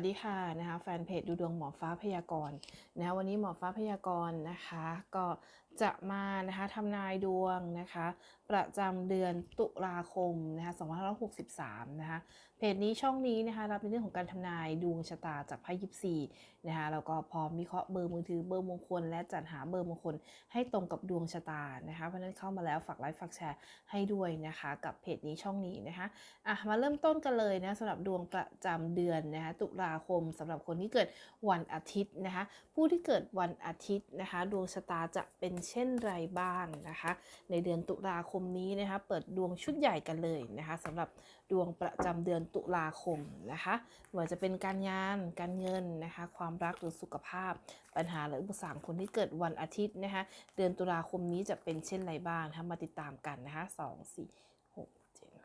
วัสดีค่ะนะคะแฟนเพจดูดวงหมอฟ้าพยากรณ์นะคะวันนี้หมอฟ้าพยากรณ์นะคะ ก็ จะมานะคะทำนายดวงนะคะ ประจำเดือนตุลาคมนะคะ2563 นะคะเพจนี้ช่องนี้นะคะรับในเรื่องของการทำนายดวงชะตาจากไพ่ยิปซีนะคะแล้วก็พร้อมวิเคราะห์เบอร์มือถือเบอร์มงคล และจัดหาเบอร์มงคลให้ตรงกับดวงชะตานะคะเพราะนั้นเข้ามาแล้วฝากไลค์ฝากแชร์ให้ด้วยนะคะ กับเพจนี้ช่องนี้นะคะอะมาเริ่มต้นกันเลยนะสำหรับดวงประจำเดือนนะคะตุลาคมสำหรับคนที่เกิดวันอาทิตย์นะคะผู้ที่เกิดวันอาทิตย์นะคะ ดวงชะตาจะเป็นเช่นไรบ้างนะคะ ในเดือนตุลาคมนี้นะคะเปิดดวงชุดใหญ่กันเลยนะคะสำหรับดวงประจำเดือนตุลาคมนะคะไม่ว่าจะเป็นการงานการเงินนะคะความรักหรือสุขภาพ ปัญหาหรืออุปสรรคคนที่เกิดวันอาทิตย์นะคะเดือนตุลาคมนี้จะเป็นเช่นไรบ้างนะคะมาติดตามกันนะคะสองสี่หกเจ็ด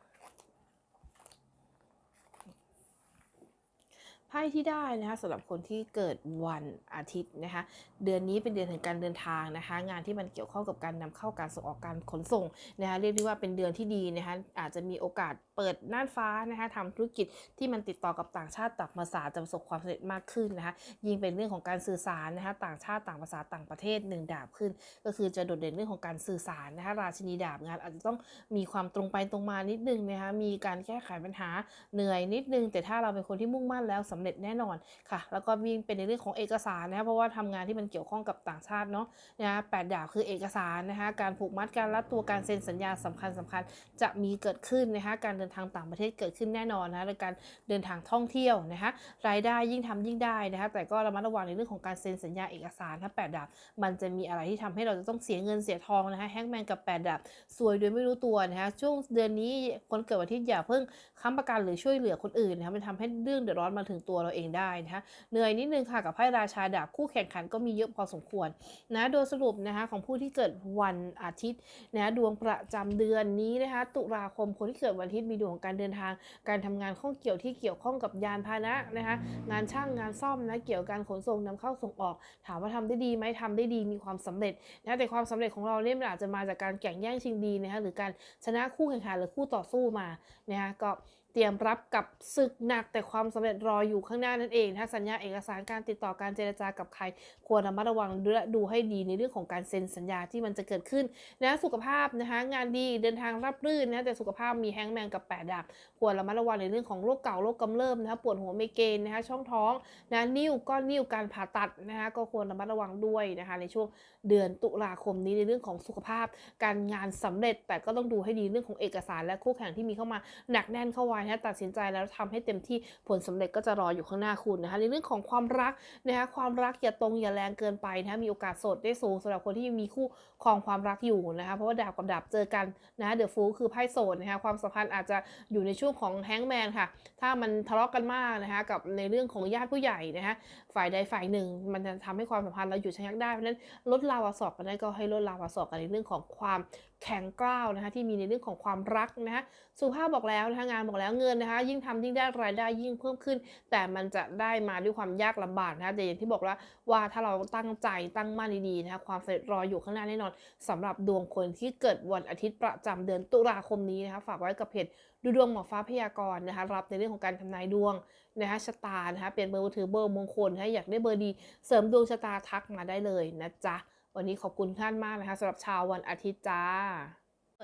ไพ่ที่ได้นะคะสำหรับคนที่เกิดวันอาทิตย์นะคะ เดือนนี้เป็นเดือนแห่งการเดินทางนะคะ งานที่มันเกี่ยวข้องกับการนำเข้าการส่งออกการขนส่งนะคะเรียกได้ว่าเป็นเดือนที่ดีนะคะอาจจะมีโอกาสเปิดน่านฟ้านะคะทำธุรกิจที่มันติดต่อกับต่างชาติต่างภาษาจะประสบความสำเร็จมากขึ้นนะคะยิ่งเป็นเรื่องของการสื่อสารนะคะต่างชาติต่างภาษาต่างประเทศหนึ่งดาบขึ้น ก็คือจะโดดเด่นเรื่องของการสื่อสารนะคะราชินีดาบงานอาจจะต้องมีความตรงไปตรงมานิดนึงนะคะมีการแก้ไขปัญหาเหนื่อยนิดนึง แต่ถ้าเราเป็นคนที่มุ่งมั่นแล้วสำเร็จแน่นอนค่ะ แล้วก็มีเป็นในเรื่องของเอกสารนะะเพราะว่าทำงานที่มันเกี่ยวข้องกับต่างชาติเนาะนะคะแปดดาบคือเอกสารนะคะการผูกมัดการรัดตัวการเซ็นสัญญาสำคัญสคัญจะมีเกิดขึ้นนะคะการเดินทางต่างประเทศเกิดขึ้นแน่นอนนะคะการเดินทางท่องเที่ยวนะคะรายได้ยิ่งทำยิ่งได้นะคะแต่ก็ระมัดระวังในเรื่องของการเซ็นสัญญาเอกสารถ้าแปดดาบมันจะมีอะไรที่ทำให้เราจะต้องเสียเงินเสียทองนะคะแฮงแมนกับแปดดาบซวยโดยไม่รู้ตัวนะคะช่วงเดือนนี้คนเกิดวันทิตย์อย่าเพิ่งค้ำประกันหรือช่วยเหลือคนอื่นนะคะมันทำให้เรื่องเดือดร้อนมาถึงตัวเราเองได้นะคะเหนื่อยนิดนึงค่ะกับไพ่ราชาดาบคู่แข่งขันก็มีเยอะพอสมควรนะโดยสรุปนะคะของผู้ที่เกิดวันอาทิตย์นะดวงประจำเดือนนี้นะคะตุลาคมคนที่เกิดวันอาทิตย์มีดวงการเดินทาง การทำงานข้องเกี่ยวที่เกี่ยวข้องกับยานพาหนะนะคะงานช่างงานซ่อมนะเกี่ยวกับการขนส่งนำเข้าส่งออก ถามว่าทำได้ดีไหมทำได้ดีมีความสำเร็จนะแต่ความสำเร็จของเราเนี่ยมันอาจจะมาจากการแข่งแย่งชิงดีนะคะหรือการชนะคู่แข่งขันหรือคู่ต่อสู้มานะคะก็ เตรียมรับกับศึกหนักแต่ความสำเร็จรออยู่ข้างหน้านั่นเอง ถ้าสัญญาเอกสารการติดต่อการเจรจากับใคร ควรระมัดระวังและดูให้ดีในเรื่องของการเซ็นสัญญาที่มันจะเกิดขึ้นนะสุขภาพนะคะงานดีเดินทางรับรื่นนะแต่สุขภาพมีแฮงแมนกับแปดดาบควรระมัดระวังในเรื่องของโรคเก่าโรคกำเริบนะคะปวดหัวไมเกรนนะคะช่องท้องนะนิ้วก้อนนิ้วการผ่าตัดนะคะก็ควรระมัดระวังด้วยนะคะในช่วงเดือนตุลาคมนี้ในเรื่องของสุขภาพ การงานสำเร็จแต่ก็ต้องดูให้ดีเรื่องของเอกสารและคู่แข่งที่มีเข้ามาหนักแน่นเข้าไว้นะตัดสินใจแล้วทำให้เต็มที่ผลสำเร็จก็จะรออยู่ข้างหน้าคุณนะคะในเรื่องของความรักนะคะความรักอย่าตรงอย่าแรงเกินไปนะคะมีโอกาสโสดได้สูงสำหรับคนที่มีคู่ครองความรักอยู่นะคะเพราะว่าดาบกับดาบเจอกันนะเดอะฟูคือไพ่โสดนะคะความสัมพันธ์อาจจะอยู่ในช่วงของแฮงแมนค่ะ ถ้ามันทะเลาะกันมากนะคะกับในเรื่องของญาติผู้ใหญ่นะคะฝ่ายใดฝ่ายหนึ่ง มันจะทำให้ความสัมพันธ์เราอยู่ชะงักได้เพราะฉะนั้นลดลาวาสอกกันได้ก็ให้ลดลาวาสอกกันในเรื่องของความ แข็งกร้าวนะคะที่มีในเรื่องของความรักนะคะสุภาพบอกแล้วนะคะงานบอกแล้วเงินนะคะ ยิ่งทำยิ่งได้รายได้ยิ่งเพิ่มขึ้น แต่มันจะได้มาด้วยความยากลำบากนะคะแต่อย่างที่บอกว่าว่าถ้าเราตั้งใจตั้งมั่นดีๆนะคะความสำเร็จรออยู่ข้างหน้าแน่นอนสำหรับดวงคนที่เกิดวันอาทิตย์ประจำเดือนตุลาคมนี้นะคะฝากไว้กับเพจดูดวงหมอฟ้าพยากรณ์นะคะรับในเรื่องของการทำนายดวงนะคะชะตานะคะเปลี่ยนเบอร์มือถือเบอร์มงคลนะคะอยากได้เบอร์ดี เสริมดวงชะตาทักมาได้เลยนะจ๊ะ วันนี้ขอบคุณท่านมากนะคะสำหรับชาววันอาทิตย์จ้า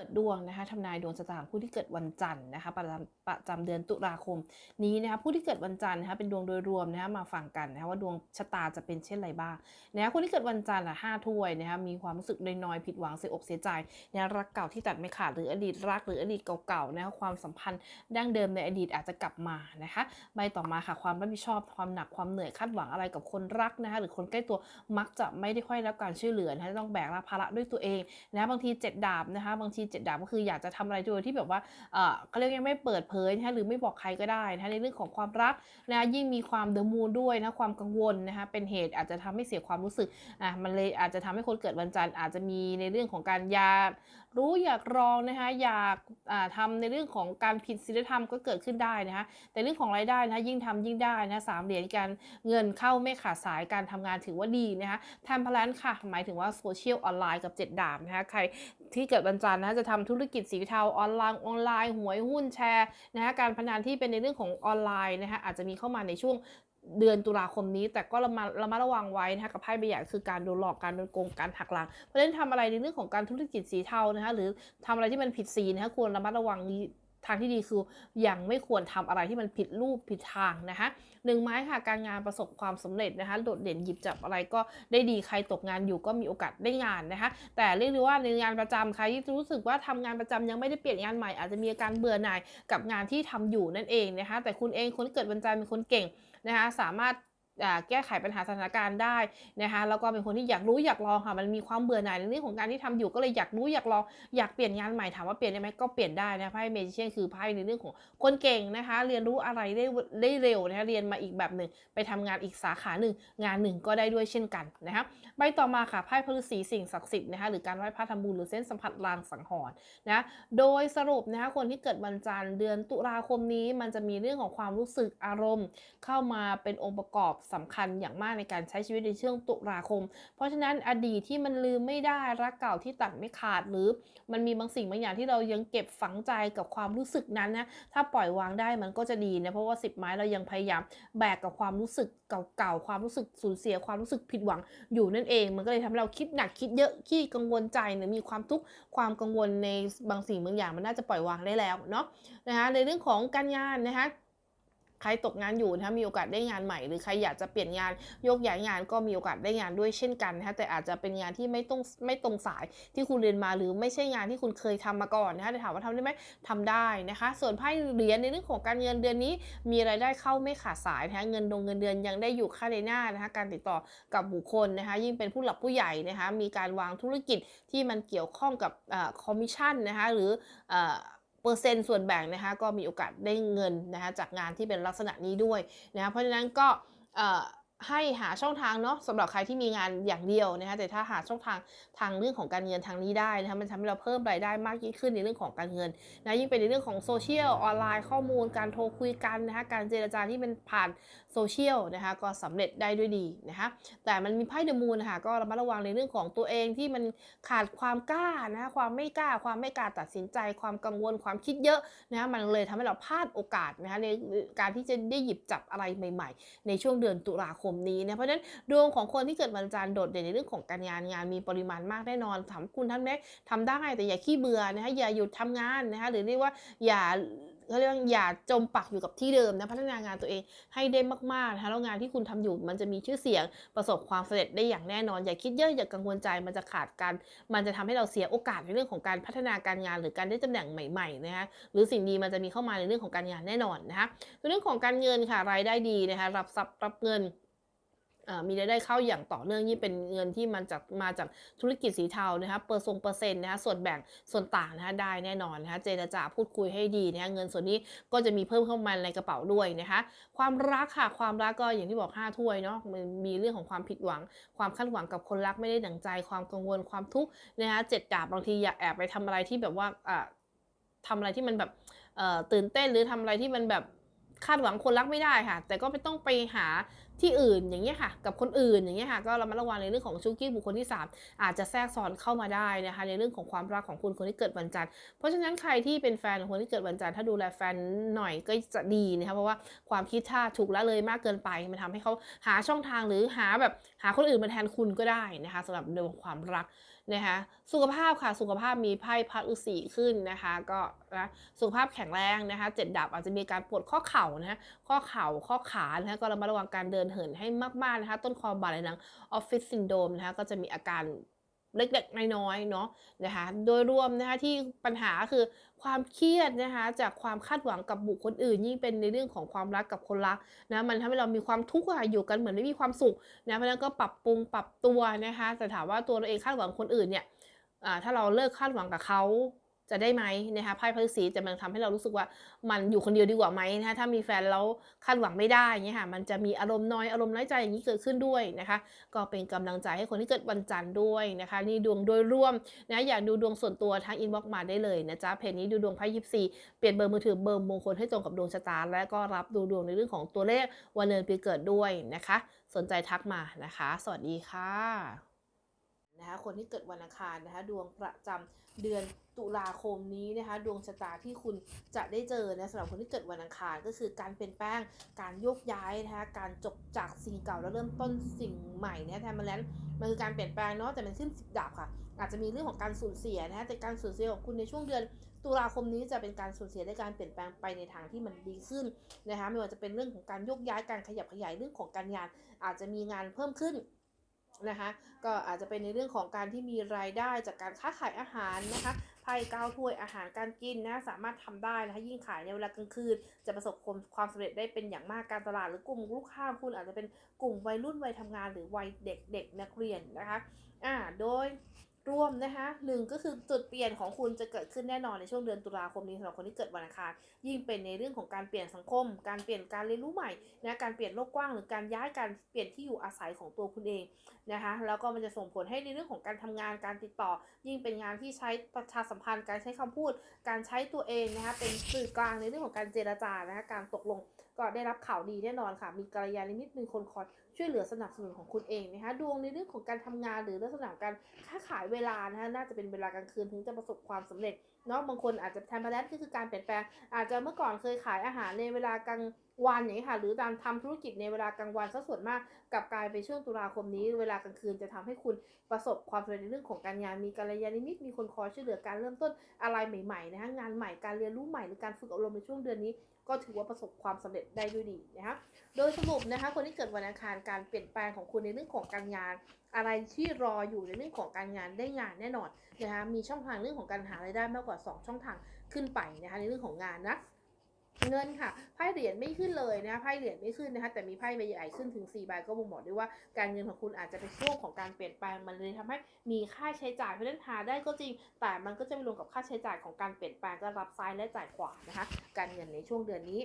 เปิดดวงนะคะทำนายดวงชะตาของผู้ที่เกิดวันจันทร์นะคะประจำประจำเดือนตุลาคม นี้นะคะผู้ที่เกิดวันจันทร์นะคะเป็นดวงโดยรวมนะคะมาฟังกันนะคะว่าดวงชะตาจะเป็นเช่นไรบ้างนะคะคนที่เกิดวันจันทร์อะห้าถ้วยนะคะมีความรู้สึกน้อยๆผิดหวังเสียอกเสียใจนะรักเก่าที่ตัดไม่ขาดหรืออดีตรักหรืออดีตเก่าๆนะคะความสัมพันธ์ดั้งเดิมในอดีตอาจจะกลับมานะคะใบต่อมาค่ะความรับผิดชอบความหนักความเหนื่อยคาดหวังอะไรกับคนรักนะคะหรือคนใกล้ตัวมักจะไม่ได้ค่อยรับการช่วยเหลือนะคะต้องแบกรับภาระด้วยตัวเองนะบางทีเจ็ดดาบนะคะบางทีเจ็ดดาบก็คืออยากจะทำอะไรโดยที่แบบว่าเออเขาเรียกยังไม่เปิดเผยนะคะหรือไม่บอกใครก็ได้นะคะในเรื่องของความรักนะคะยิ่งมีความเดอะมูนด้วยนะความกังวลนะคะเป็นเหตุอาจจะทำให้เสียความรู้สึกอะมันเลยอาจจะทำให้คนเกิดวันจันทร์อาจจะมีในเรื่องของการอยากรู้อยากลองนะคะอยากอ่าทำในเรื่องของการผิดศีลธรรมก็เกิดขึ้นได้นะคะแต่เรื่องของรายได้นะคะยิ่งทำยิ่งได้นะสามเหรียญการเงินเข้าไม่ขาดสายการทำงานถือว่าดีนะคะทำพลันค่ะ หมายถึงว่าโซเชียลออนไลน์กับเจ็ดดาบนะคะใคร ที่เกิดวันจันทร์นะจะทำธุรกิจสีเทาออนไลน์ออนไลน์หวยหุ้นแชร์นะคะการพนันที่เป็นในเรื่องของออนไลน์นะคะอาจจะมีเข้ามาในช่วงเดือนตุลาคมนี้ แต่ก็ระมัดระมัดระวังไว้นะคะกับไพ่ใบใหญ่คือการโดนหลอกการโดนโกงการหักหลังเพราะฉะนั้นทำอะไรในเรื่องของการธุรกิจสีเทานะคะหรือทำอะไรที่มันผิดศีนะคะควรระมัดระวังทางที่ดีคือยังไม่ควรทำอะไรที่มันผิดรูปผิดทางนะคะ หนึ่งไม้ค่ะการงานประสบความสำเร็จนะคะโดดเด่นหยิบจับอะไรก็ได้ดีใครตกงานอยู่ก็มีโอกาสได้งานนะคะ แต่เรียกได้ว่าในงานประจำใครที่รู้สึกว่าทำงานประจำยังไม่ได้เปลี่ยนงานใหม่อาจจะมีอาการเบื่อหน่ายกับงานที่ทำอยู่นั่นเองนะคะแต่คุณเองคนเกิดวันจันทร์เป็นคนเก่งนะคะสามารถ แก้ไขปัญหาสถานการณ์ได้นะคะแล้วก็เป็นคนที่อยากรู้อยากลองค่ะมันมีความเบื่อหน่ายในเรื่องของการที่ทำอยู่ก็เลยอยากรู้อยากลองอยากเปลี่ยนงานใหม่ถามว่าเปลี่ยนได้ไหมก็เปลี่ยนได้นะไพ่เมจิเชียนคือไพ่ในเรื่องของคนเก่งนะคะ เรียนรู้อะไรได้ได้เร็วนะคะเรียนมาอีกแบบหนึ่งไปทำงานอีกสาขาหนึ่งงานหนึ่งก็ได้ด้วยเช่นกันนะคะใบต่อมาค่ะไพ่พฤษีสิ่งศักดิ์สิทธิ์นะคะหรือการไหว้พระทำบุญหรือเส้นสัมผัสลางสังหรณ์นะโดยสรุปนะคะคนที่เกิดวันจันทร์เดือนตุลาคมนี้ มันจะมีเรื่องของความรู้สึกอารมณ์ เข้ามาเป็นองค์ประกอบสำคัญอย่างมากในการใช้ชีวิตในช่วงตุลาคม เพราะฉะนั้นอดีตที่มันลืมไม่ได้รักเก่าที่ตัดไม่ขาดหรือ มันมีบางสิ่งบางอย่างที่เรายังเก็บฝังใจกับความรู้สึกนั้นนะถ้าปล่อยวางได้มันก็จะดีนะเพราะว่าสิบไม้เรายังพยายามแบกกับความรู้สึกเก่าๆความรู้สึกสูญเสียความรู้สึกผิดหวังอยู่นั่นเอง มันก็เลยทำให้เราคิดหนักคิดเยอะขี้กังวลใจหรือมีความทุกข์ความกังวลในบางสิ่งบางอย่างมันน่าจะปล่อยวางได้แล้วเนาะนะคะในเรื่องของการงานนะคะ ใครตกงานอยู่นะคะมีโอกาสได้งานใหม่ หรือใครอยากจะเปลี่ยนงานโยกย้ายงานก็มีโอกาสได้งานด้วยเช่นกันนะคะแต่อาจจะเป็นงานที่ไม่ต้องไม่ตรงสายที่คุณเรียนมาหรือไม่ใช่งานที่คุณเคยทำมาก่อนนะคะแต่ถามว่าทำได้ไหมทำได้นะคะ ส่วนไพ่เหรียญในเรื่องของการเงินเดือนนี้ มีรายได้เข้าไม่ขาดสายนะคะเงินดงเงินเดือนยังได้อยู่ค่าในหน้านะคะการติดต่อกับบุคคลนะคะยิ่งเป็นผู้หลักผู้ใหญ่นะคะมีการวางธุรกิจที่มันเกี่ยวข้องกับคอมมิชชั่นนะคะหรือ เปอร์เซ็นต์ส่วนแบ่งนะคะก็มีโอกาสได้เงินนะคะจากงานที่เป็นลักษณะนี้ด้วยนะคะเพราะฉะนั้นก็ให้หาช่องทางเนาะสำหรับใครที่มีงานอย่างเดียวนะคะแต่ถ้าหาช่องทางทางเรื่องของการเงินทางนี้ได้นะคะมันทำให้เราเพิ่มรายได้มากยิ่งขึ้นในเรื่องของการเงินนะยิ่งเป็นในเรื่องของโซเชียลออนไลน์ข้อมูลการโทรคุยกันนะคะการเจรจาที่เป็นผ่านโซเชียลนะคะก็สำเร็จได้ด้วยดีนะคะแต่มันมีไพ่เดอะมูนนะคะก็ระมัดระวังในเรื่องของตัวเองที่มันขาดความกล้านะคะความไม่กล้า ความไม่กล้าตัดสินใจ ความกังวลความคิดเยอะนะคะมันเลยทำให้เราพลาดโอกาสนะคะในการที่จะได้หยิบจับอะไรใหม่ ๆ ในช่วงเดือนตุลาคมนี้นะเพราะฉะนั้นดวงของคนที่เกิดวันจันทร์โดดเด่นในเรื่องของการงานงานมีปริมาณมากแน่นอนถามคุณท่านไหมทำได้แต่อย่าขี้เบื่อนะคะอย่าหยุดทำงานนะคะหรือเรียกว่าอย่า เขาเรียกว่าอย่าจมปักอยู่กับที่เดิมนะพัฒนางานตัวเองให้ได้มากๆนะคะแล้วงานที่คุณทำอยู่มันจะมีชื่อเสียงประสบความสำเร็จได้อย่างแน่นอน อย่าคิดเยอะอย่ากังวลใจมันจะขาดการมันจะทำให้เราเสียโอกาสในเรื่องของการพัฒนาการงานหรือการได้ตำแหน่งใหม่ๆนะคะหรือสิ่งดีมันจะมีเข้ามาในเรื่องของการงานแน่นอนนะคะในเรื่องของการเงินค่ะรายได้ดีนะคะรับทรัพย์รับเงิน มีรายได้เข้าอย่างต่อเนื่องนี่เป็นเงินที่มันจากมาจากธุรกิจสีเทานะคะเปอร์ซงเปอร์เซ็นต์นะคะส่วนแบ่งส่วนต่างนะคะได้แน่นอนนะคะเจรจาพูดคุยให้ดีนะคะเงินส่วนนี้ก็จะมีเพิ่มเข้ามาในกระเป๋าด้วยนะคะความรักค่ะความรักก็อย่างที่บอกห้าถ้วยเนาะมันมีเรื่องของความผิดหวัง ความคาดหวังกับคนรักไม่ได้ดังใจ ความกังวลความทุกข์นะคะเจ็ดดาบบางทีอยากแอบไปทำอะไรที่แบบว่าอ่าทำอะไรที่มันแบบเอ่อตื่นเต้นหรือทำอะไรที่มันแบบคาดหวังคนรักไม่ได้ค่ะ แต่ก็ไม่ต้องไปหา ที่อื่นอย่างเงี้ยค่ะ กับคนอื่นอย่างเงี้ยค่ะก็ระมัดระวังในเรื่องของชูกี้บุคคลที่ 3 อาจจะแทรกซ้อนเข้ามาได้นะคะ ในเรื่องของความรักของคุณคนที่เกิดวันจันทร์เพราะฉะนั้นใครที่เป็นแฟนของคนที่เกิดวันจันทร์ถ้าดูแลแฟนหน่อยก็จะดีนะคะเพราะว่าความคิดถ้าถูกละเลยมากเกินไปมันทำให้เขาหาช่องทางหรือหาแบบหาคนอื่นมาแทนคุณก็ได้นะคะสำหรับเรื่องความรัก นะคะสุขภาพค่ะสุขภาพมีไพ่พัดอุสีขึ้นนะคะก็นะสุขภาพแข็งแรงนะคะเจ็ดดับอาจจะมีการปวดข้อเข่านะะข้อเข่าข้อขานะคะก็ระมัดระวังการเดินเหินให้มากๆนะคะต้นคอบ่าไหล่หนังออฟฟิศซินโดมนะคะก็จะมีอาการ เล็กๆ น้อยๆ เนาะนะคะ โดยรวมนะคะที่ปัญหาคือความเครียดนะคะจากความคาดหวังกับบุคคลอื่น ยิ่งเป็นในเรื่องของความรักกับคนรักนะมันทำให้เรามีความทุกข์อะอยู่กันเหมือนไม่มีความสุขนะเพราะฉะนั้นก็ปรับปรุงปรับตัวนะคะแต่ถามว่าตัวเราเองคาดหวังคนอื่นเนี่ยอ่าถ้าเราเลิกคาดหวังกับเขา จะได้ไหมนะคะไพ่พฤษีจะมันทำให้เรารู้สึกว่ามันอยู่คนเดียวดีกว่าไหมนะคะถ้ามีแฟนแล้วคาดหวังไม่ได้เงี้ยค่ะมันจะมีอารมณ์น้อยอารมณ์น้อยใจอย่างนี้เกิดขึ้นด้วยนะคะ ก็เป็นกำลังใจให้คนที่เกิดวันจันทร์ด้วยนะคะ นี่ดวงโดยรวมนะอยากดูดวงส่วนตัวทางอินบ็อกมาได้เลยนะจ๊ะเพจนี้ดูดวงไพ่ยิปซีเปลี่ยนเบอร์มือถือเบอร์มงคลให้ตรงกับดวงชะตาและก็รับดูดวงในเรื่องของตัวเลขวันเดือนปีเกิดด้วยนะคะ สนใจทักมานะคะ สวัสดีค่ะ นะคะคนที่เกิดวันอังคารนะคะดวงประจำเดือนตุลาคมนี้นะคะดวงชะตาที่คุณจะได้เจอนะสำหรับคนที่เกิดวันอังคารก็คือการเปลี่ยนแปลงการโยกย้ายนะคะการจบจากสิ่งเก่าแล้วเริ่มต้นสิ่งใหม่เนี่ยแทนมาแล้วมันคือการเปลี่ยนแปลงเนาะแต่มันขึ้นสิบดาบค่ะ อาจจะมีเรื่องของการสูญเสียนะคะแต่การสูญเสียของคุณในช่วงเดือนตุลาคมนี้จะเป็นการสูญเสียและการเปลี่ยนแปลงไปในทางที่มันดีขึ้นนะคะไม่ว่าจะเป็นเรื่องของการโยกย้ายการขยับขยายเรื่องของการงาน อาจจะมีงานเพิ่มขึ้น นะคะก็อาจจะเป็นในเรื่องของการที่มีรายได้จากการค้าขายอาหารนะคะไพ่เก้าถ้วยอาหารการกินนะสามารถทำได้นะคะยิ่งขายในเวลากลางคืน จะประสบความความสำเร็จได้เป็นอย่างมากการตลาดหรือกลุ่มลูกค้าคุณอาจจะเป็นกลุ่มวัยรุ่นวัยทำงานหรือวัยเด็กเด็กนักเรียนนะคะอ่าโดย รวมนะคะหนึ่งก็คือจุดเปลี่ยนของคุณจะเกิดขึ้นแน่นอนในช่วงเดือนตุลาคมนี้สำหรับคนที่เกิดวันอังคารยิ่งเป็นในเรื่องของการเปลี่ยนสังคม การเปลี่ยนการเรียนรู้ใหม่นะการเปลี่ยนโลกกว้างหรือการย้ายการเปลี่ยนที่อยู่อาศัยของตัวคุณเองนะคะแล้วก็มันจะส่งผลให้ในเรื่องของการทำงานการติดต่อ ยิ่งเป็นงานที่ใช้ประชาสัมพันธ์ การใช้คำพูด การใช้ตัวเองนะคะเป็นสื่อกลางในเรื่องของการเจรจานะคะการตกลงก็ได้รับข่าวดีแน่นอนค่ะ มีกัลยาณมิตรมีคนคอย ช่วยเหลือสนับสนุนของคุณเองนะคะดวงในเรื่องของการทำงานหรือลักษณะของการค้าขายเวลานะคะน่าจะเป็นเวลากลางคืนถึงจะประสบความสำเร็จเนาะบางคนอาจจะแทนมาแล้วก็คือการเปลี่ยนแปลงอาจจะเมื่อก่อนเคยขายอาหารในเวลากลาง วันอย่างนี้ค่ะ หรือการทำธุรกิจในเวลากลางวันซะส่วนมากกลับกลายเป็นช่วงตุลาคมนี้ เวลากลางคืนจะทำให้คุณประสบความสำเร็จในเรื่องของการงาน มีกัลยาณมิตร มีคนคอยช่วยเหลือการเริ่มต้นอะไรใหม่ๆนะคะงานใหม่การเรียนรู้ใหม่หรือการฝึกอบรมในช่วงเดือนนี้ ก็ถือว่าประสบความสำเร็จได้ด้วยดีนะคะโดยสรุปนะคะ คนที่เกิดวันอังคารการเปลี่ยนแปลงของคุณในเรื่องของการงาน อะไรที่รออยู่ในเรื่องของการงานได้งานแน่นอนนะคะมีช่องทางเรื่องของการหารายได้มากกว่า 2 ช่องทางขึ้นไปนะคะในเรื่องของงานนะ เงินค่ะไพ่เหรียญไม่ขึ้นเลยนะไพ่เหรียญไม่ขึ้นนะคะ แต่มีไพ่ใบใหญ่ขึ้นถึง4ใบก็บ่งบอกได้ว่าการเงินของคุณอาจจะเป็นช่วงของการเปลี่ยนแปลงมันเลยทำให้มีค่าใช้จ่ายเพราะฉะนั้นหาได้ก็จริง แต่มันก็จะไปรวมกับค่าใช้จ่ายของการเปลี่ยนแปลงก็รับซ้ายและจ่ายขวานะคะ การเงินในช่วงเดือนนี้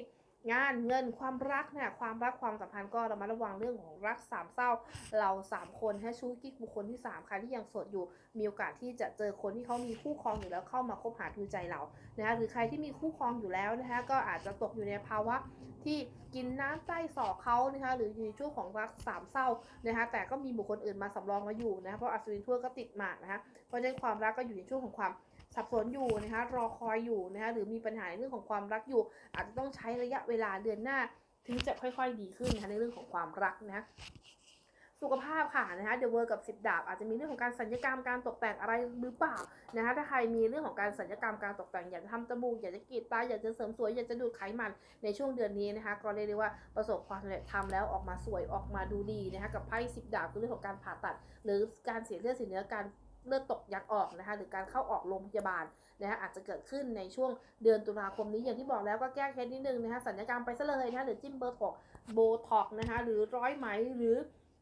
งานเงินความรักเนี่ยความรักความสัมพันธ์ก็เระมัดระวังเรื่องของรักสามเศร้า เราสามคนให้ชู้กิ๊กบุคคลที่สามใครที่ยังโสดอยู่ มีโอกาสที่จะเจอคนที่เขามีคู่ครองอยู่แล้วเข้ามาคบหาดูใจเรานะคะหรือใครที่มีคู่ครองอยู่แล้วนะคะก็อาจจะตกอยู่ในภาวะที่กินน้ำใต้ศอกเขานะคะหรืออยู่ในช่วงของรักสามเศร้านะคะแต่ก็มีบุคคลอื่นมาสำรองมาอยู่นะคะเพราะอัศวินทั่วก็ติดหมากนะคะเพราะฉะนั้นความรักก็อยู่ในช่วงของความ สับสนอยู่นะคะรอคอยอยู่นะคะหรือมีปัญหาในเรื่องของความรักอยู่ อาจจะต้องใช้ระยะเวลาเดือนหน้า ถึงจะค่อยๆดีขึ้นนะคะในเรื่องของความรักนะคะสุขภาพค่ะนะคะเดอะเวิร์กับสิบดาบอาจจะมีเรื่องของการสัญญกรรมการตกแต่งอะไรหรือเปล่านะคะถ้าใครมีเรื่องของการสัญญกรรมการตกแต่งอยากจะทำจมูกอยากจะกรีดตาอยากจะเสริมสวยอยากจะดูดไขมันในช่วงเดือนนี้นะคะ ก็เรียกได้ว่าประสบความสำเร็จทำแล้วออกมาสวยออกมาดูดีนะคะกับไพ่สิบดาบคือเรื่องของการผ่าตัด หรือการเสียเลือดเสียเนื้อการ เลือดตกยักออกนะคะ หรือการเข้าออกโรงพยาบาลนะคะอาจจะเกิดขึ้นในช่วงเดือนตุลาคมนี้อย่างที่บอกแล้วก็แก้เคล็ดนิดนึงนะคะสัญญกรรมไปซะเลยนะคะหรือจิ้มเบอร์ถอกโบท็อกนะคะหรือร้อยไหมหรือ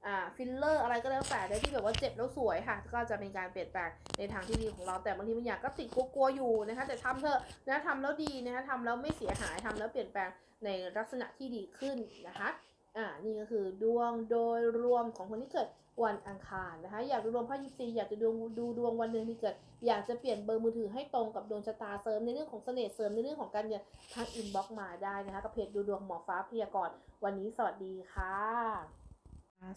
อ่าฟิลเลอร์อะไรก็แล้วแต่ได้ที่แบบว่าเจ็บแล้วสวยค่ะ ก็จะเป็นการเปลี่ยนแปลงในทางที่ดีของเราแต่บางทีบางอย่างก็ติดกลัวๆอยู่นะคะแต่ทำเถอะนะทำแล้วดีนะคะทำแล้วไม่เสียหายทำแล้วเปลี่ยนแปลงในลักษณะที่ดีขึ้นนะคะอ่านี่ก็คือดวงโดยรวมของคนที่เกิด วันอังคารนะคะ อยากดูดวงไพ่ยิปซีอยากจะดูดูดวงวันเดือนปีเกิด อยากจะเปลี่ยนเบอร์มือถือให้ตรงกับดวงชะตาเสริมในเรื่องของเสน่ห์เสริมในเรื่องของการเงินทางอินบ็อกซ์มาได้นะคะกับเพจดูดวงหมอฟ้าพยากรณ์วันนี้สวัสดีค่ะ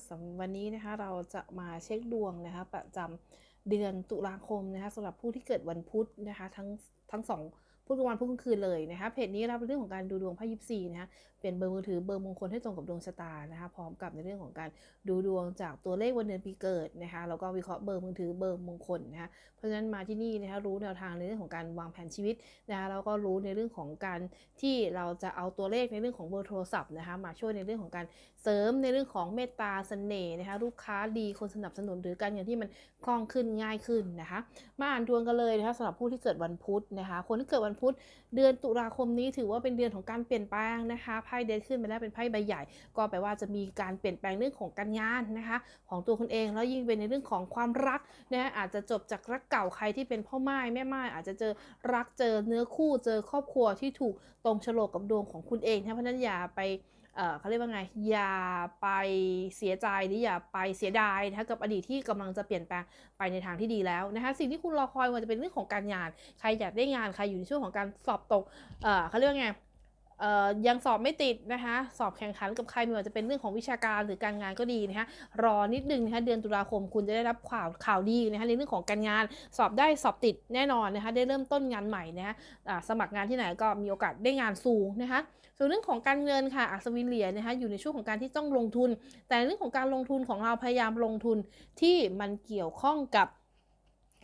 สำหรับวันนี้นะคะเราจะมาเช็คดวงนะคะประจำเดือนตุลาคมนะคะสำหรับผู้ที่เกิดวันพุธนะคะทั้งทั้งสอง พุธกลางวันพุธกลางคืนเลยนะคะเพจนี้รับเรื่องของการดูดวงไพ่ยิปซีนะคะเป็นเบอร์มือถือเบอร์มงคลให้ตรงกับดวงชะตานะคะพร้อมกับในเรื่องของการดูดวงจากตัวเลขวันเดือนปีเกิดนะคะแล้วก็วิเคราะห์เบอร์มือถือเบอร์มงคลนะคะเพราะฉะนั้นมาที่นี่นะคะรู้แนวทางในเรื่องของการวางแผนชีวิตนะคะแล้วก็รู้ในเรื่องของการที่เราจะเอาตัวเลขในเรื่องของเบอร์โทรศัพท์นะคะมาช่วยในเรื่องของการเสริมในเรื่องของเมตตาเสน่ห์นะคะลูกค้าดีคนสนับสนุนหรือการเงินที่มันคล่องขึ้นง่ายขึ้นนะคะมาอ่านดวงกันเลยนะคะสำหรับผู้ที่เกิดวันพุธนะคะคนที่เกิดวันพุธเดือนตุลาคมนี้ถือว่าเป็นเดือนของการเปลี่ยนแปลงนะคะไพ่เดนขึ้นไปแล้วเป็นไพ่ใบใหญ่ ก็แปลว่าจะมีการเปลี่ยนแปลงเรื่องของการงานนะคะของตัวคุณเองแล้วยิ่งเป็นในเรื่องของความรักนะอาจจะจบจากรักเก่าใครที่เป็นพ่อไม้แม่ไม้อาจจะเจอรักเจอเนื้อคู่เจอครอบครัวที่ถูกตรงโฉลกกับดวงของคุณเองนะเพราะนั้นอย่าไป เขาเรียกว่าไง อย่าไปเสียใจหรืออย่าไปเสียดายนะคะกับอดีตที่กำลังจะเปลี่ยนแปลงไปในทางที่ดีแล้วนะคะสิ่งที่คุณรอคอยมันจะเป็นเรื่องของการงาน ใครอยากได้งานใครอยู่ในช่วงของการสอบตกเขาเรียกว่าไง ยังสอบไม่ติดนะคะ สอบแข่งขันกับใครไม่ว่าจะเป็นเรื่องของวิชาการหรือการงานก็ดีนะคะ รอนิดนึงนะคะ เดือนตุลาคมคุณจะได้รับข่าวข่าวดีนะคะในเรื่องของการงาน สอบได้สอบติดแน่นอนนะคะ ได้เริ่มต้นงานใหม่นะคะสมัครงานที่ไหนก็มีโอกาสได้งานสูงนะคะ ส่วนเรื่องของการเงินค่ะ อัศวินเหรียญนะคะ อยู่ในช่วงของการที่ต้องลงทุน แต่เรื่องของการลงทุนของเราพยายามลงทุนที่มันเกี่ยวข้องกับ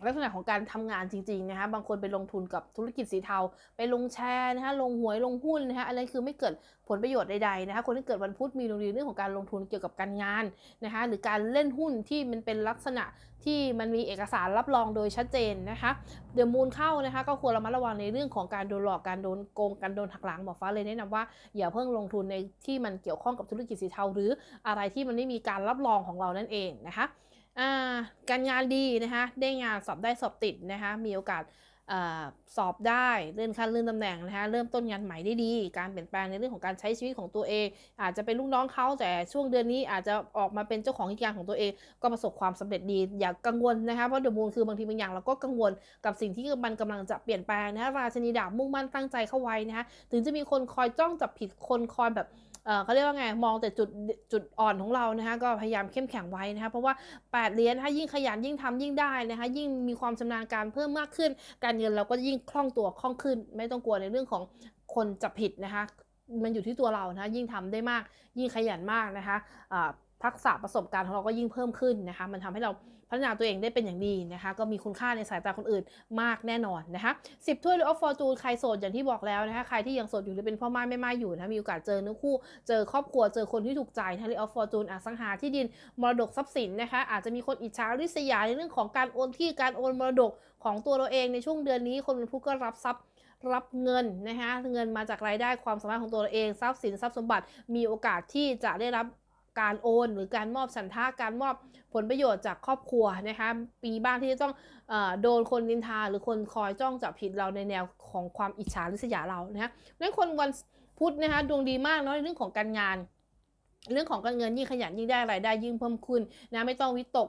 ลักษณะของการทำงานจริงๆนะคะบางคนไปลงทุนกับธุรกิจสีเทา ไปลงแชร์นะคะลงหวยลงหุ้นนะคะอะไรคือไม่เกิดผลประโยชน์ใดๆนะคะคนที่เกิดวันพุธมีดวงดีเรื่องของการลงทุนเกี่ยวกับการงานนะคะหรือการเล่นหุ้นที่มันเป็นลักษณะที่มันมีเอกสารรับรองโดยชัดเจนนะคะเดี๋ยวมูลเข้านะคะก็ควรระมัดระวังในเรื่องของการโดนหลอกการโดนโกงการโดนหักหลังหมอฟ้าเลยแนะนำว่าอย่าเพิ่งลงทุนในที่มันเกี่ยวข้องกับธุรกิจสีเทา หรืออะไรที่มันไม่มีการรับรองของเรานั่นเองนะคะ การงานดีนะคะได้งานสอบได้สอบติดนะคะมีโอกาสอสอบได้เลื่อนขั้นเลื่อนตำแหน่งนะคะเริ่มต้นงานใหม่ได้ดี การเปลี่ยนแปลงในเรื่องของการใช้ชีวิตของตัวเอง อาจจะเป็นลูกน้องเขาแต่ช่วงเดือนนี้อาจจะออกมาเป็นเจ้าของกิจการของตัวเอง ก็ประสบความสำเร็จดีอย่ากังวลนะคะเพราะเดอะมูนคือบางทีบางอย่างเราก็กังวลกับสิ่งที่มันกำลังจะเปลี่ยนแปลงนะคะราชนีดาบมุ่งมั่นตั้งใจเข้าไว้นะคะถึงจะมีคนคอยจ้องจับผิดคนคอยแบบ เขาเรียกว่าไงมองแต่จุดจุดอ่อนของเรานะคะก็พยายามเข้มแข็งไว้นะคะเพราะว่า 8เหรียญนะคะยิ่งขยันยิ่งทำยิ่งได้นะคะยิ่งมีความชำนาญการเพิ่มมากขึ้น การเงินเราก็ยิ่งคล่องตัวคล่องขึ้น ไม่ต้องกลัวในเรื่องของคนจับผิดนะคะมันอยู่ที่ตัวเรานะะยิ่งทำได้มาก ยิ่งขยันมากนะคะทักษะประสบการณ์ของเราก็ยิ่งเพิ่มขึ้นนะคะมันทำให้เรา พัฒนาตัวเองได้เป็นอย่างดีนะคะ ก็มีคุณค่าในสายตาคนอื่นมากแน่นอนนะคะสิบถ้วยหรือออฟฟอร์จูนใครโสดอย่างที่บอกแล้วนะคะใครที่ยังโสดอยู่หรือเป็นพ่อไม้แม่ไม้อยู่นะมีโอกาสเจอเนื้อคู่เจอครอบครัวเจอคนที่ถูกใจทั้งเรื่อออฟฟอร์จูนอสังหาที่ดินมรดกทรัพย์สินนะคะอาจจะมีคนอิจฉาริษยาในเรื่องของการโอนที่การโอนมรดกของตัวเราเองในช่วงเดือนนี้คนเป็นผู้ก็รับทรัพย์รับเงินนะคะเงินมาจากรายได้ความสามารถของตัวเอง ทรัพย์สินทรัพย์สมบัติมีโอกาสที่จะได้รับ การโอน หรือการมอบสันทาการมอบผลประโยชน์จากครอบครัวนะคะปีบ้านที่จะต้องอโดนคนนินทา หรือคนคอยจ้องจับผิดเราในแนวของความอิจฉาริษยาเรานะคะนั้นคนวันพุธนะคะดวงดีมากเนาะในเรื่องของการงาน เรื่องของการเงินยิ่งขยันยิ่งได้รายได้ยิ่งเพิ่มขึ้นนะไม่ต้องวิตก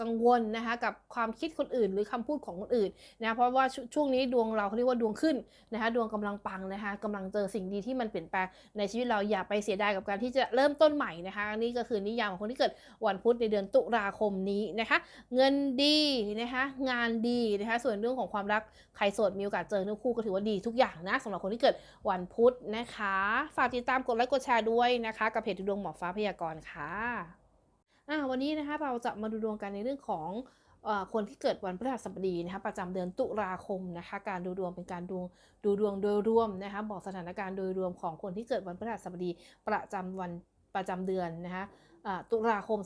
กังวลนะคะกับความคิดคนอื่น หรือคำพูดของคนอื่นนะเพราะว่าช่วงนี้ดวงเราเขาเรียกว่าดวงขึ้นนะคะดวงกำลังปังนะคะกำลังเจอสิ่งดีที่มันเปลี่ยนแปลงในชีวิตเราอย่าไปเสียดายกับการที่จะเริ่มต้นใหม่นะคะนี่ก็คือนิยามของคนที่เกิดวันพุธในเดือนตุลาคมนี้นะคะเงินดีนะคะงานดีนะคะส่วนเรื่องของความรักใครโสดมีโอกาสเจอเนื้อคู่ก็ถือว่าดีทุกอย่างนะสำหรับคนที่เกิดวันพุธนะคะ ฝากติดตามกดไลค์กดแชร์ด้วยนะคะ กับเพจดวงหมอฟ้าพยากรณ์ค่ะ อ่าวันนี้นะคะเราจะมาดูดวงกันในเรื่องของอคนที่เกิดวันพฤหัสบดีนะคะประจำเดือนตุลาคมนะคะการดูดวงเป็นการดูดูดวงโดยรวมนะคะบอกสถานการณ์โดยรวมของคนที่เกิดวันพฤหัสบดีประจำวันประจำเดือนนะคะตุลาคม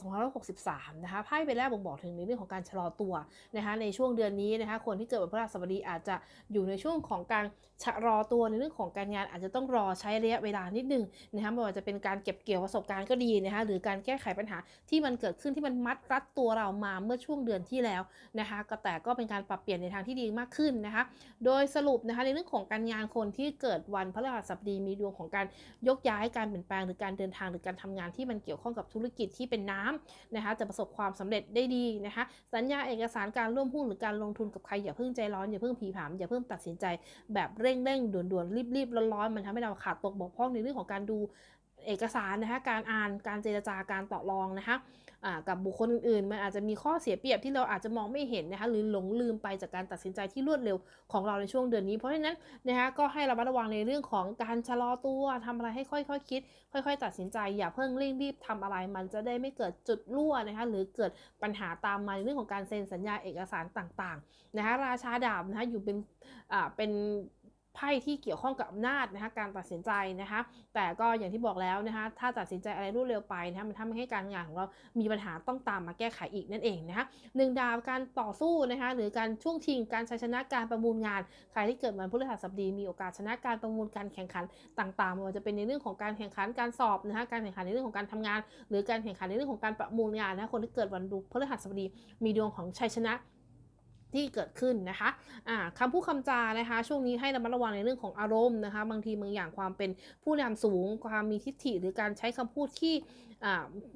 2563 นะคะ ไพ่ใบแรกบ่งบอกถึงในเรื่องของการชะลอตัวนะคะ ในช่วงเดือนนี้นะคะ คนที่เกิดวันพฤหัสบดีอาจจะอยู่ในช่วงของการ ชะลอตัวในเรื่องของการงานอาจจะต้องรอใช้ระยะเวลานิดนึงนะคะไม่ว่าจะเป็นการเก็บเกี่ยวประสบการณ์ก็ดีนะคะหรือการแก้ไขปัญหาที่มันเกิดขึ้นที่มันมัดรัดตัวเรามาเมื่อช่วงเดือนที่แล้วนะคะก็แต่ก็เป็นการปรับเปลี่ยนในทางที่ดีมากขึ้นนะคะ โดยสรุปนะคะในเรื่องของการงานคนที่เกิดวันพฤหัสบดีมีดวงของการยกย้ายการเปลี่ยนแปลงหรือการเดินทางหรือการทำงานที่มันเกี่ยวข้องกับธุรกิจที่เป็นน้ำนะคะจะประสบความสำเร็จได้ดีนะคะสัญญาเอกสารการร่วมหุ้นหรือการลงทุนกับใครอย่าเพิ่งใจร้อนอย่าเพิ่งผีผามอย่าเพิ่งตัดสินใจแบบเร่งเร่งด่วนด่วนรีบรีบร้อนร้อนมันทำให้เราขาดตกบกพร่องในเรื่องของการดูเอกสารนะคะการอ่านการเจรจาการต่อรองนะคะกับบุคคลอื่นๆ มันอาจจะมีข้อเสียเปรียบที่เราอาจจะมองไม่เห็นนะคะหรือหลงลืมไปจากการตัดสินใจที่รวดเร็วของเราในช่วงเดือนนี้ เพราะฉะนั้นนะคะก็ให้ระมัดระวังในเรื่องของการชะลอตัวทำอะไรให้ค่อยๆคคิด ค่อย ๆ ตัดสินใจ อย่าเพิ่งเร่งรีบทำอะไร มันจะได้ไม่เกิดจุดรั่วนะคะหรือเกิดปัญหาตามมาในเรื่องของการเซ็นสัญญาเอกสารต่างๆนะคะราชาดาบนะคะอยู่เป็นอ่าเป็น ไพ่ที่เกี่ยวข้องกับอำนาจนะคะการตัดสินใจนะคะแต่ก็อย่างที่บอกแล้วนะคะถ้าตัดสินใจอะไรรวดเร็วไปนะคะมันทำให้การงานของเรามีปัญหาต้องตามมาแก้ไขอีกนั่นเองนะคะหนึ่งดาวการต่อสู้นะคะหรือการช่วงชิงการชัยชนะการประมูลงาน ใครที่เกิดวันพฤหัสบดีมีโอกาสชนะการประมูลการแข่งขันต่างๆไม่ว่าจะเป็นในเรื่องของการแข่งขันการสอบนะคะการแข่งขันในเรื่องของการทำงาน หรือการแข่งขันในเรื่องของการประมูลงานนะคนที่เกิดวันพฤหัสบดีมีดวงของชัยชนะ ที่เกิดขึ้นนะคะอ่าคำพูดคำจานะคะ ช่วงนี้ให้ระมัดระวังในเรื่องของอารมณ์นะคะ บางทีบางอย่างความเป็นผู้นำสูง ความมีทิฐิหรือการใช้คำพูดที่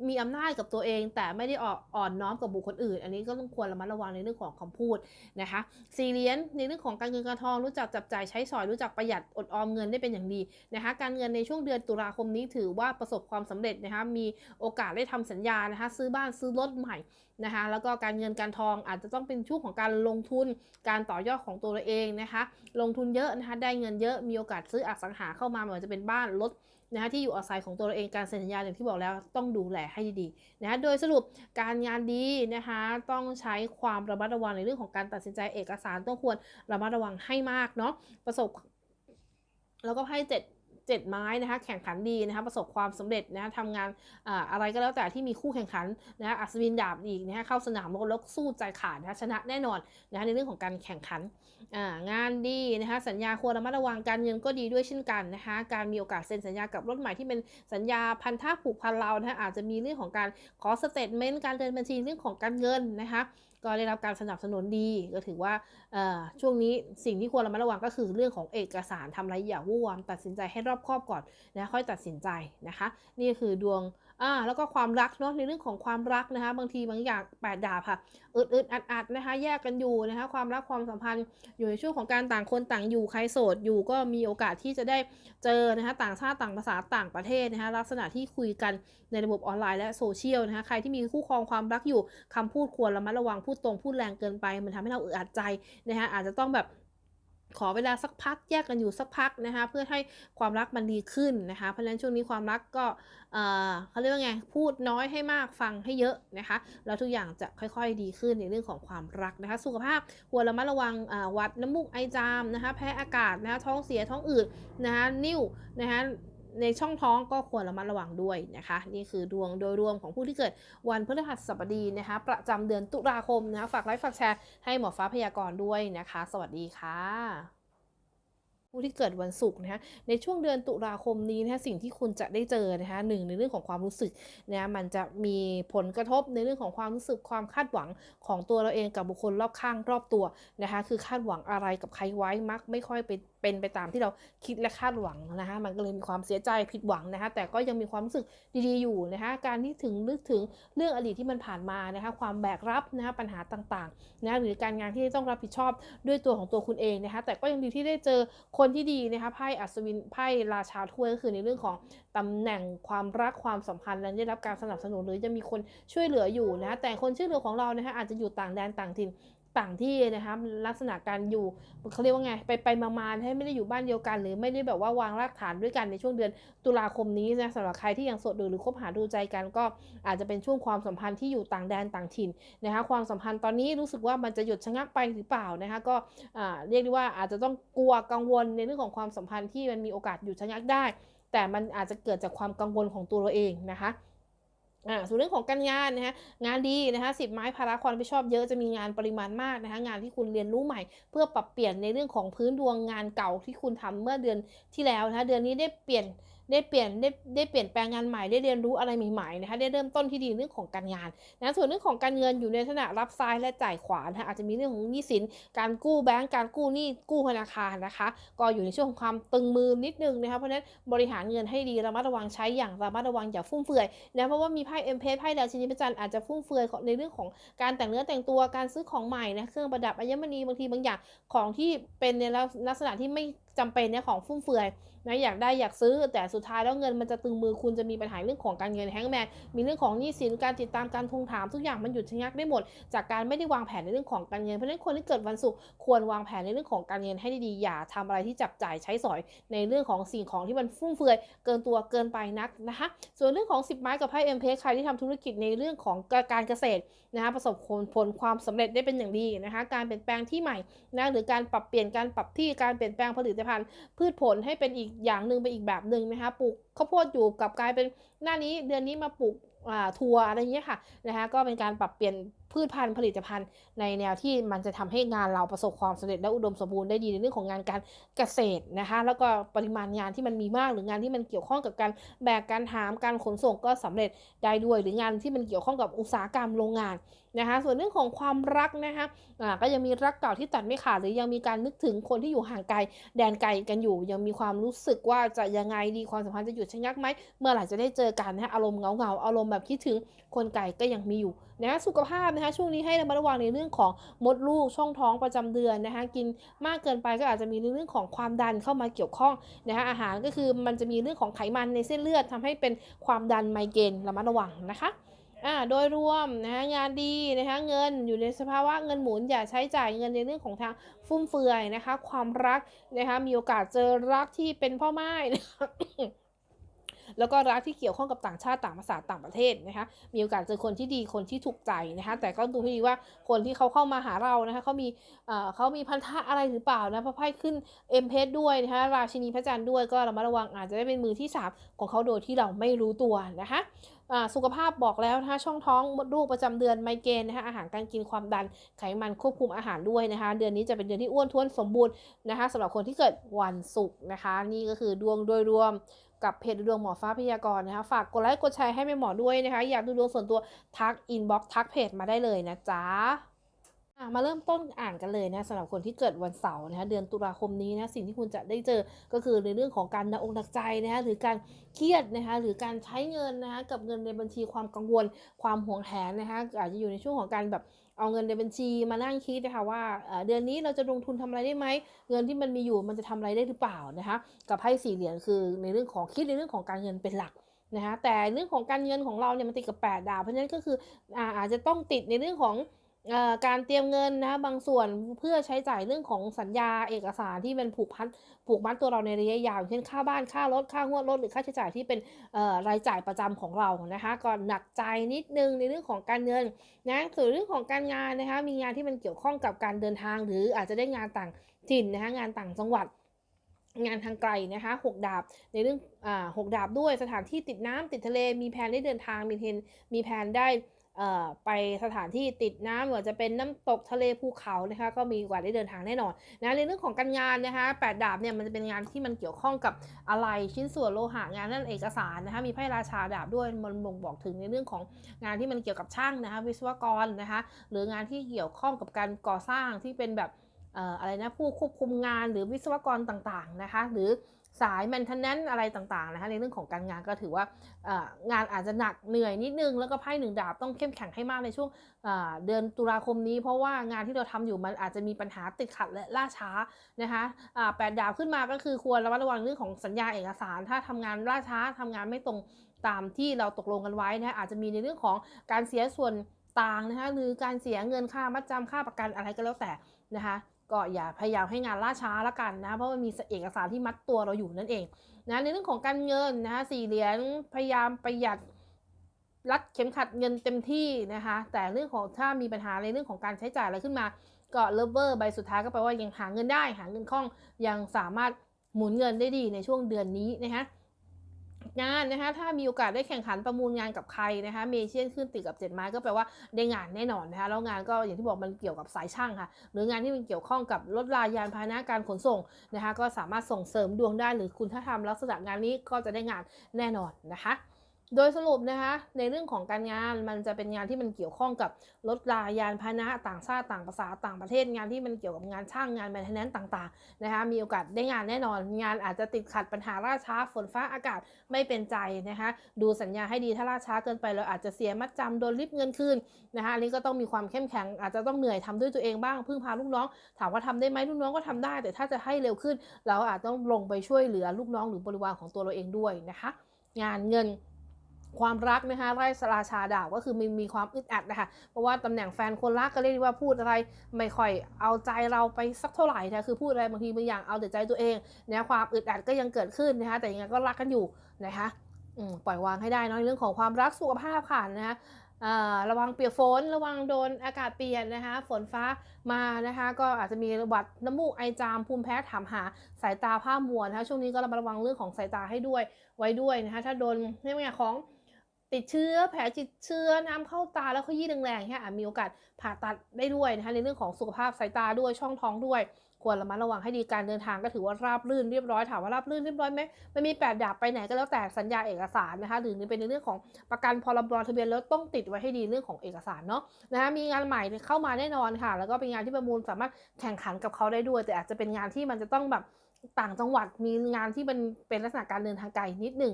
มีอำนาจกับตัวเอง แต่ไม่ได้อ่อนอ่อนน้อมกับบุคคลอื่น อันนี้ก็ต้องควรระมัดระวังในเรื่องของคำพูดนะคะซีเรียนในเรื่องของการเงินการทองรู้จักจับจ่ายใช้สอยรู้จักประหยัดอดออมเงินได้เป็นอย่างดีนะคะ การเงินในช่วงเดือนตุลาคมนี้ถือว่าประสบความสำเร็จนะคะมีโอกาสได้ทำสัญญานะคะ ซื้อบ้านซื้อรถใหม่นะคะแล้วก็การเงินการทองอาจจะต้องเป็นช่วงของการลงทุนการต่อยอดของตัวเราเองนะคะลงทุนเยอะนะคะได้เงินเยอะมีโอกาสซื้ออสังหาเข้ามาไม่ว่าจะเป็นบ้านรถนะคะที่อยู่อาศัยของตัวเราเองการเซ็นสัญญาอย่างที่บอกแล้วต้องดูแลให้ดีๆนะคะโดยสรุปการงานดีนะคะต้องใช้ความระมัดระวังในเรื่องของการตัดสินใจเอกสารต้องควรระมัดระวังให้มากเนาะประสบ แล้วก็ให้เจ็ด เจ็ดไม้นะคะแข่งขันดีนะคะประสบความสำเร็จนะคะทำงานออะไรก็แล้วแต่ที่มีคู่แข่งขันนะคะอัศวินดาบอีกนะคะเข้าสนามรบแล้วสู้ใจขาดนะคะชนะแน่นอนนะคะในเรื่องของการแข่งขันงานดีนะคะสัญญาควรระมัดระวังการเงินก็ดีด้วยเช่นกันนะคะการมีโอกาสเซ็นสัญญากับรถใหม่ที่เป็นสัญญาพันธะผูกพันเรานะคะอาจจะมีเรื่องของการขอสเตทเมนต์การเดินบัญชีเรื่องของการเงินนะคะ ก็ได้รับการสนับสนุนดี ก็ถือว่าช่วงนี้สิ่งที่ควรระมัดระวังก็คือเรื่องของเอกสารทำอะไรอย่าวู่วามตัดสินใจให้รอบคอบก่อนนะค่อยตัดสินใจนะคะ นี่คือดวง อ่าแล้วก็ความรักเนาะในเรื่องของความรักนะคะ บางทีบางอย่างแปดดาบค่ะอึดอึดอัดอัดนะคะ แยกกันอยู่นะคะ ความรักความสัมพันธ์อยู่ในช่วงของการต่างคนต่างอยู่ใครโสดอยู่ก็มีโอกาสที่จะได้เจอนะคะต่างชาติต่างภาษาต่างประเทศนะคะลักษณะที่คุยกันในระบบออนไลน์และโซเชียลนะคะใครที่มีคู่ครองความรักอยู่คำพูดควรระมัดระวังพูดตรงพูดแรงเกินไป มันทำให้เราอึดอัดใจนะคะอาจจะต้องแบบ ขอเวลาสักพักแยกกันอยู่สักพักนะคะเพื่อให้ความรักมันดีขึ้นนะคะเพราะฉะนั้นช่วงนี้ความรักก็เออเขาเรียกว่าไงพูดน้อยให้มากฟังให้เยอะนะคะแล้วทุกอย่างจะค่อยๆดีขึ้นในเรื่องของความรักนะคะสุขภาพควรระมัดระวังวัดน้ำมูกไอจามนะคะแพ้อากาศนะคะท้องเสียท้องอืดนะคะนิ่วนะคะ ในช่องท้องก็ควรระมัดระวังด้วยนะคะ นี่คือดวงโดยรวมของผู้ที่เกิดวันพฤหัสบดีนะคะ ประจำเดือนตุลาคมนะคะฝากไลค์ฝากแชร์ให้หมอฟ้าพยากรณ์ด้วยนะคะ สวัสดีค่ะผู้ที่เกิดวันศุกร์นะคะในช่วงเดือนตุลาคมนี้นะคะสิ่งที่คุณจะได้เจอนะคะหนึ่งในเรื่องของความรู้สึกนะมันจะมีผลกระทบในเรื่องของความรู้สึกความคาดหวังของตัวเราเองกับบุคคลรอบข้างรอบตัวนะคะคือคาดหวังอะไรกับใครไว้มักไม่ค่อยเป็น เป็นไปตามที่เราคิดและคาดหวังนะคะมันก็เลยมีความเสียใจผิดหวังนะคะแต่ก็ยังมีความรู้สึกดีๆอยู่นะคะการที่ถึงนึกถึงเรื่องอดีตที่มันผ่านมานะคะความแบกรับนะคะปัญหาต่างๆนะหรือการงานที่ต้องรับผิดชอบด้วยตัวของตัวคุณเองนะคะแต่ก็ยังดีที่ได้เจอคนที่ดีนะคะไพ่อัศวินไพ่ราชาถ้วยก็คือในเรื่องของตำแหน่งความรักความสัมพันธ์และได้รับการสนับสนุนหรือจะมีคนช่วยเหลืออยู่นะคะแต่คนช่วยเหลือของเรานะคะอาจจะอยู่ต่างแดนต่างถิ่น ต่างที่นะคะลักษณะการอยู่เขาเรียกว่าไงไปไปมาๆให้ไม่ได้อยู่บ้านเดียวกัน หรือไม่ได้แบบว่าวางรากฐานด้วยกันในช่วงเดือนตุลาคมนี้นะสำหรับใครที่ยังโสดหรือคบหาดูใจกัน ก็อาจจะเป็นช่วงความสัมพันธ์ที่อยู่ต่างแดนต่างถิ่นนะคะความสัมพันธ์ตอนนี้รู้สึกว่ามันจะหยุดชะงักไปหรือเปล่านะคะก็เรียกได้ว่าอาจจะต้องกลัวกังวลในเรื่องของความสัมพันธ์ที่มันมีโอกาสหยุดชะงักได้ แต่มันอาจจะเกิดจากความกังวลของตัวเราเองนะคะ อ่าส่วนเรื่องของการงานนะคะงานดีนะคะสิบไม้ภาระความรับผิดชอบเยอะจะมีงานปริมาณมากนะคะงานที่คุณเรียนรู้ใหม่ เพื่อปรับเปลี่ยนในเรื่องของพื้นดวงงานเก่าที่คุณทำเมื่อเดือนที่แล้วนะคะเดือนนี้ได้เปลี่ยน ได้เปลี่ยนได้ได้เปลี่ยนแปลงงานใหม่ได้เรียนรู้อะไรใหม่ๆนะคะได้เริ่มต้นที่ดีเรื่องของการงานนะส่วนเรื่องของการเงินอยู่ในลักษณะรับซ้ายและจ่ายขวานะคะอาจจะมีเรื่องของหนี้สิน การกู้แบงก์การกู้หนี้กู้ธนาคารนะคะ ก็อยู่ในช่วงของความตึงมือนิดนึงนะคะเพราะฉะนั้นบริหารเงินให้ดีระมัดระวังใช้อย่างระมัดระวังอย่าฟุ่มเฟือยนะเพราะว่ามีไพ่เอ็มเพสไพ่ดาวชินีพระจันทร์อาจจะฟุ่มเฟือยในเรื่องของการแต่งเนื้อแต่งตัวการซื้อของใหม่นะเครื่องประดับอัญมณีบางทีบางอย่างของที่เป็นในลักษณะที่ไม่จำเป็นเนี่ยของฟุ่มเฟือย นะอยากได้อยากซื้อแต่สุดท้ายแล้วเงินมันจะตึงมือคุณจะมีปัญหาเรื่องของการเงินแฮงแมนมีเรื่องของหนี้สินการติดตามการทวงถามทุกอย่างมันหยุดชะงักได้หมด จากการไม่ได้วางแผนในเรื่องของการเงินเพราะฉะนั้นคนที่เกิดวันศุกร์ควรวางแผนในเรื่องของการเงินให้ดีๆอย่าทำอะไรที่จับจ่ายใช้สอย ในเรื่องของสิ่งของที่มันฟุ่มเฟือยเกินตัวเกินไปนักนะคะส่วนเรื่องของ 10 ไม้กับไพ่เอ็มเพใครที่ทำธุรกิจในเรื่องของการเกษตรนะคะประสบผลความสำเร็จได้เป็นอย่างดีนะคะการเปลี่ยนแปลงที่ใหม่นะหรือการปรับเปลี่ยนการปรับที่การเปลี่ยนแปลงผลิตภัณฑ์พืชผลให้เป็นอีกอย่างหนึ่งไปอีกแบบหนึ่งนะคะปลูกข้าวโพดอยู่กับกลายเป็นหน้านี้เดือนนี้มาปลูกทัวอะไรเงี้ยค่ะนะคะก็เป็นการปรับเปลี่ยน พืชพันธุ์ผลิตภัณฑ์ ในแนวที่มันจะทำให้งานเราประสบความสำเร็จและอุดมสมบูรณ์ได้ดีในเรื่องของงานการเกษตรนะคะ แล้วก็ปริมาณงานที่มันมีมากหรืองานที่มันเกี่ยวข้องกับการแบกการหามการขนส่งก็สำเร็จได้ด้วย หรืองานที่มันเกี่ยวข้องกับอุตสาหกรรมโรงงานนะคะส่วนเรื่องของความรักนะคะอ่าก็ยังมีรักเก่าที่ตัดไม่ขาดหรือยังมีการนึกถึงคนที่อยู่ห่างไกลแดนไกลกันอยู่ ยังมีความรู้สึกว่าจะยังไงดีความสัมพันธ์จะหยุดชะงักไหมเมื่อไหร่จะได้เจอกันนะคะอารมณ์เหงาๆอารมณ์แบบคิดถึงคนไกลก็ยังมีอยู่ นะคะสุขภาพนะคะช่วงนี้ให้ระมัดระวังในเรื่องของมดลูกช่องท้องประจำเดือนนะคะกินมากเกินไปก็อาจจะมีในเรื่องของความดันเข้ามาเกี่ยวข้องนะคะอาหารก็คือมันจะมีเรื่องของไขมันในเส้นเลือดทำให้เป็นความดันไมเกรนระมัดระวังนะคะอ่าโดยรวมนะคะงานดีนะคะเงินอยู่ในสภาวะเงินหมุนอย่าใช้จ่ายเงินในเรื่องของทางฟุ่มเฟือยนะคะ ความรักนะคะมีโอกาสเจอรักที่เป็นพ่อไม้นะคะ แล้วก็รักที่เกี่ยวข้องกับต่างชาติต่างภาษาต่างประเทศนะคะมีโอกาสเจอคนที่ดีคนที่ถูกใจนะคะแต่ก็ดูให้ดีว่าคนที่เขาเข้ามาหาเรานะคะเขามีเขามีพันธะอะไรหรือเปล่านะเพราะไพ่ขึ้นเอ็มเพสด้วยนะคะราชินีพระจันทร์ด้วยก็ระมัดระวังอาจจะได้เป็นมือที่สามของเขาโดยที่เราไม่รู้ตัวนะคะสุขภาพบอกแล้วนะคะช่องท้องมดลูกประจำเดือนไมเกรนนะคะอาหารการกินความดันไขมันควบคุมอาหารด้วยนะคะ เดือนนี้จะเป็นเดือนที่อ้วนท้วนสมบูรณ์นะคะสำหรับคนที่เกิดวันศุกร์นะคะ นี่ก็คือดวงโดยรวม กับเพจดวงหมอฟ้าพยากรณ์นะคะ ฝากกดไลค์กดแชร์ให้แม่หมอด้วยนะคะ อยากดูดวงส่วนตัวทักอินบ็อกซ์ทักเพจมาได้เลยนะจ๊ะมาเริ่มต้นอ่านกันเลยนะสำหรับคนที่เกิดวันเสาร์นะคะเดือนตุลาคมนี้นะสิ่งที่คุณจะได้เจอก็คือในเรื่องของการหนักอกหนักใจนะคะหรือการเครียดนะคะหรือการใช้เงินนะคะกับเงินในบัญชีความกังวลความห่วงแหนนะคะอาจจะอยู่ในช่วงของการแบบ เอาเงินในบัญชีมานั่งคิดนะคะว่าเดือนนี้เราจะลงทุนทำอะไรได้ไหมเงินที่มันมีอยู่มันจะทำอะไรได้หรือเปล่านะคะกับไพ่สี่เหรียญคือในเรื่องของคิดในเรื่องของการเงินเป็นหลักนะคะแต่เรื่องของการเงินของเราเนี่ยมันติดกับแปดดาวเพราะฉะนั้นก็คืออาอาจจะต้องติดในเรื่องของ การเตรียมเงินนะคะบางส่วนเพื่อใช้จ่ายเรื่องของสัญญาเอกสารที่เป็นผูกพันผูกมัดตัวเราในระยะยาวเช่นค่าบ้านค่ารถค่างวดรถหรือค่าใช้จ่ายที่เป็นรายจ่ายประจำของเรานะคะก็หนักใจนิดนึงในเรื่องของการเงินนะส่วนเรื่องของการงานนะคะมีงานที่มันเกี่ยวข้องกับการเดินทาง หรืออาจจะได้งานต่างถิ่นนะคะงานต่างจังหวัดงานทางไกลนะคะหกดาบในเรื่องอ่าหกดาบด้วยสถานที่ติดน้ำติดทะเลมีแผนได้เดินทางมีเทนมีแผนได้ ไปสถานที่ติดน้ำหรือว่าจะเป็นน้ำตกทะเลภูเขานะคะก็มีโอกาสได้เดินทางแน่นอนนะในเรื่องของการงานนะคะแปดดาบเนี่ยมันจะเป็นงานที่มันเกี่ยวข้องกับอะไรชิ้นส่วนโลหะงานนั่นเอกสารนะคะมีไพ่ราชาดาบด้วยมันบ่งบอกถึงในเรื่องของงานที่มันเกี่ยวกับช่างนะคะวิศวกรนะคะหรืองานที่เกี่ยวข้องกับการก่อสร้างที่เป็นแบบเอ่ออะไรนะผู้ควบคุมงานหรือวิศวกรต่างๆนะคะหรือ สาย maintenance อะไรต่างๆนะคะในเรื่องของการงานก็ถือว่างานอาจจะหนักเหนื่อยนิดนึง แล้วก็ไพ่หนึ่งดาบต้องเข้มแข็งให้มากในช่วงเดือนตุลาคมนี้ เพราะว่างานที่เราทำอยู่มันอาจจะมีปัญหาติดขัดและล่าช้านะคะแปดดาบขึ้นมาก็คือควรระมัดระวังเรื่องของสัญญาเอกสาร ถ้าทำงานล่าช้าทำงานไม่ตรงตามที่เราตกลงกันไว้นะคะอาจจะมีในเรื่องของการเสียส่วนต่างนะคะหรือการเสียเงินค่ามัดจำค่าประกันอะไรก็แล้วแต่นะคะก็อย่าพยายามให้งานล่าช้าละกันนะเพราะมันมีเอกสารที่มัดตัวเราอยู่นั่นเองนะในเรื่องของการเงินนะคะสี่เหรียญพยายามประหยัดรัดเข็มขัดเงินเต็มที่นะคะแต่เรื่องของถ้ามีปัญหาในเรื่องของการใช้จ่ายอะไรขึ้นมาก็เลเวอร์ใบสุดท้ายก็แปลว่ายังหาเงินได้ หาเงินคล่องยังสามารถหมุนเงินได้ดีในช่วงเดือนนี้นะคะ งานนะคะถ้ามีโอกาสได้แข่งขันประมูลงานกับใครนะคะเมเชียนขึ้นติดกับเจ็ดไม้ก็แปลว่าได้งานแน่นอนนะคะแล้วงานก็อย่างที่บอกมันเกี่ยวกับสายช่างค่ะ หรืองานที่มันเกี่ยวข้องกับรถรายานพาหนะการขนส่งนะคะก็สามารถส่งเสริมดวงได้หรือคุณถ้าทำลักษณะงานนี้ก็จะได้งานแน่นอนนะคะ โดยสรุปนะคะในเรื่องของการงานมันจะเป็นงานที่มันเกี่ยวข้องกับรถรายานพาหนะต่างชาติต่างภาษาต่างประเทศงานที่มันเกี่ยวกับงานช่างงานแมนเทนแนนต่างๆนะคะมีโอกาสได้งานแน่นอน งานอาจจะติดขัดปัญหาล่าช้าฝนฟ้าอากาศไม่เป็นใจนะคะดูสัญญาให้ดีถ้าล่าช้าเกินไปเราอาจจะเสียมัดจำโดนริบเงินคืนนะคะอันนี้ก็ต้องมีความเข้มแข็ง อาจจะต้องเหนื่อยทำด้วยตัวเองบ้างพึ่งพาลูกน้อง ถามว่าทำได้ไหมลูกน้องก็ทำได้ แต่ถ้าจะให้เร็วขึ้น เราอาจต้องลงไปช่วยเหลือลูกน้องหรือบริวารของตัวเราเองด้วยนะคะ งานเงิน ความรักนะคะไร่สราชาดาบก็คือมีมีความอึดอัดนะคะเพราะว่าตำแหน่งแฟนคนรักก็เรียกได้ว่าพูดอะไรไม่ค่อยเอาใจเราไปสักเท่าไหร่นะคือพูดอะไรบางทีบางอย่างเอาแต่ใจตัวเองนะความอึดอัดก็ยังเกิดขึ้นนะคะแต่ยังไงก็รักกันอยู่นะคะปล่อยวางให้ได้นอะในเรื่องของความรักสุขภาพค่ะนะคะระวังเปียกฝนระวังโดนอากาศเปลี่ยนนะคะฝนฟ้ามานะคะก็อาจจะมีหวัดน้ำมูกไอจามภูมิแพ้ถามหาสายตาผ้ามัวนะคะช่วงนี้ก็ระมัดระวังเรื่องของสายตาให้ด้วยไว้ด้วยนะคะถ้าโดนในเรื่องของ ติดเชื้อแผลติดเชื้อน้ำเข้าตาแล้วขยี้แรงๆเนี่ยมีโอกาสผ่าตัดได้ด้วยนะคะในเรื่องของสุขภาพสายตาด้วยช่องท้องด้วย ควรระมัดระวังให้ดีการเดินทางก็ถือว่าราบรื่นเรียบร้อยถามว่าราบรื่นเรียบร้อยไหมไม่มีแปดดาบไปไหนก็แล้วแต่สัญญาเอกสารนะคะหรือเป็นในเรื่องของประกันพรบทะเบียนรถต้องติดไว้ให้ดีเรื่องของเอกสารเนาะนะคะมีงานใหม่เข้ามาแน่นอนค่ะ แล้วก็เป็นงานที่ประมูลสามารถแข่งขันกับเขาได้ด้วย แต่อาจจะเป็นงานที่มันจะต้องแบบต่างจังหวัดมีงานที่เป็นเป็นลักษณะการเดินทางไกลนิดหนึ่ง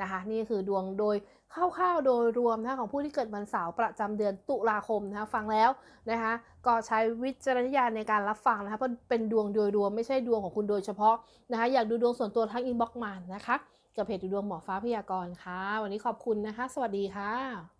นะคะนี่คือดวงโดยคร่าวๆโดยรวมนะของผู้ที่เกิดวันเสาร์ประจำเดือนตุลาคมนะคะฟังแล้วนะคะก็ใช้วิจารณญาณในการรับฟังนะคะเพราะเป็นดวงโดยรวมไม่ใช่ดวงของคุณโดยเฉพาะนะคะอยากดูดวงส่วนตัวทักอินบ็อกมานะคะกับเพจดูดวงหมอฟ้าพยากรณ์ค่ะ วันนี้ขอบคุณนะคะ สวัสดีค่ะ